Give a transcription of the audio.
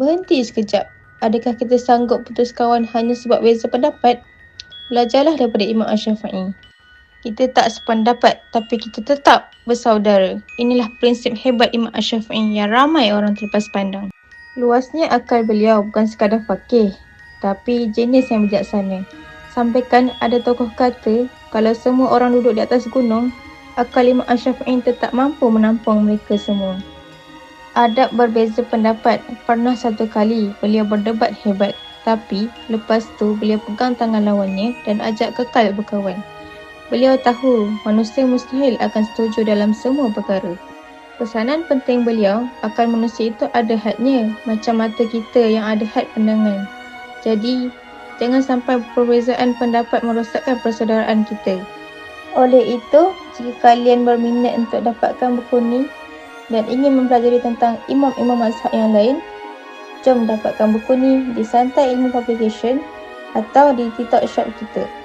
Berhenti sekejap. Adakah kita sanggup putus kawan hanya sebab beza pendapat? Belajarlah daripada Imam Ash-Shafi'i. Kita tak sependapat tapi kita tetap bersaudara. Inilah prinsip hebat Imam Ash-Shafi'i yang ramai orang terlepas pandang. Luasnya akal beliau bukan sekadar fakih tapi jenis yang bijaksana. Sampaikan ada tokoh kata kalau semua orang duduk di atas gunung, akal Imam Ash-Shafi'i tetap mampu menampung mereka semua. Adab berbeza pendapat. Pernah satu kali beliau berdebat hebat. Tapi lepas tu beliau pegang tangan lawannya dan ajak kekal berkawan. Beliau tahu manusia mustahil akan setuju dalam semua perkara. Pesanan penting beliau akan manusia itu ada hadnya macam mata kita yang ada had pandangan. Jadi, jangan sampai perbezaan pendapat merosakkan persaudaraan kita. Oleh itu, jika kalian berminat untuk dapatkan buku ni dan ingin mempelajari tentang imam-imam mazhab yang lain, jom dapatkan buku ni di Santai Ilmu Publication atau di TikTok Shop kita.